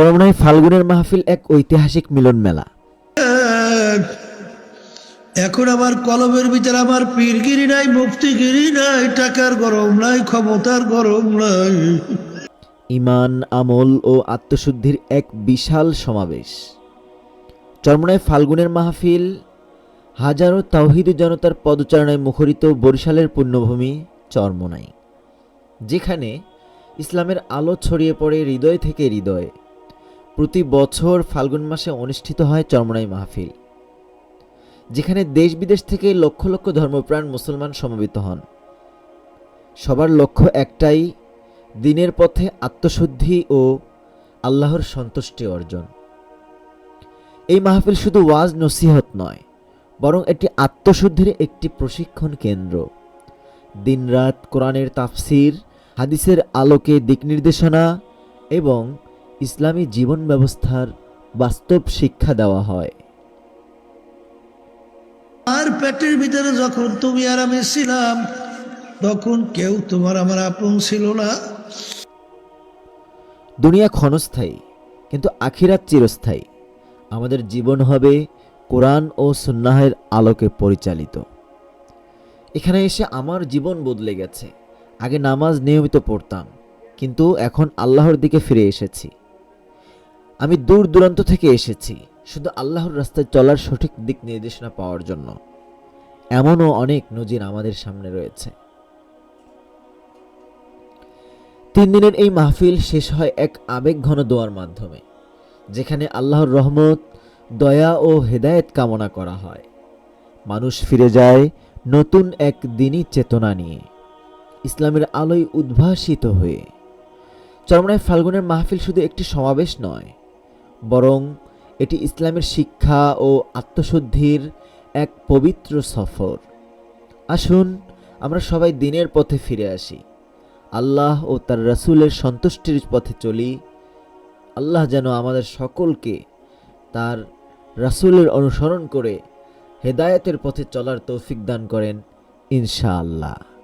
চরমনায় ফাল্গুনের মাহফিল এক ঐতিহাসিক মিলন মেলা এখন আমার কলমের ভিতরে আমার পীরগিরি নাই মুক্তিগিরি নাই টাকার গরম নাই ক্ষমতার গরম নাই। ইমান আমল ও আত্মশুদ্ধির এক বিশাল সমাবেশ। চরমনায় ফাল্গুনের মাহফিল হাজারো তাওহিদি জনতার পদচারণায় মুখরিত বরিশালের পুণ্যভূমি চরমনাই যেখানে ইসলামের আলো ছড়িয়ে পড়ে হৃদয় থেকে হৃদয়ে। প্রতি বছর ফাল্গুন মাসে অনুষ্ঠিত হয় চরমনাই মাহফিল, যেখানে দেশ বিদেশ থেকে লক্ষ লক্ষ ধর্মপ্রাণ মুসলমান সমবেত হন। সবার লক্ষ্য একটাই, দিনের পথে আত্মশুদ্ধি ও আল্লাহর সন্তুষ্টি অর্জন। এই মাহফিল শুধু ওয়াজ নসিহত নয়, বরং এটি আত্মশুদ্ধির একটি প্রশিক্ষণ কেন্দ্র। দিনরাত কোরআনের তাফসির, হাদিসের আলোকে দিক নির্দেশনা এবং ইসলামী জীবন ব্যবস্থার বাস্তব শিক্ষা দেওয়া হয়। আর পেটের ভিতরে যখন তুমি আর আমি ছিলাম তখন কেউ তোমার আমার আপন ছিল না। দুনিয়া ক্ষণস্থায়ী কিন্তু আখিরাত চিরস্থায়ী। আমাদের জীবন হবে কোরআন ও সুন্নাহের আলোকে পরিচালিত। এখানে এসে আমার জীবন বদলে গেছে। আগে নামাজ নিয়মিত পড়তাম কিন্তু এখন আল্লাহর দিকে ফিরে এসেছি। আমি দূর দূরান্ত থেকে এসেছি, শুধু আল্লাহর রাস্তায় চলার সঠিক দিক নির্দেশনা পাওয়ার জন্য। এমনও অনেক নজির আমাদের সামনে রয়েছে। তিন দিনের এই মাহফিল শেষ হয় এক আবেগঘন দোয়ার মাধ্যমে, যেখানে আল্লাহর রহমত, দয়া ও হেদায়েত কামনা করা হয়। মানুষ ফিরে যায় নতুন এক দিনই চেতনা নিয়ে, ইসলামের আলোয় উদ্ভাসিত হয়ে। চরমনায় ফাল্গুনের মাহফিল শুধু একটি সমাবেশ নয় বরং এটি ইসলামের শিক্ষা ও আত্মশুদ্ধির এক পবিত্র সফর। আসুন, আমরা সবাই দিনের পথে ফিরে আসি। আল্লাহ ও তার রাসূলের সন্তুষ্টির পথে চলি। আল্লাহ যেন আমাদের সকলকে তার রাসূলের অনুসরণ করে হেদায়েতের পথে চলার তৌফিক দান করেন, ইনশাআল্লাহ।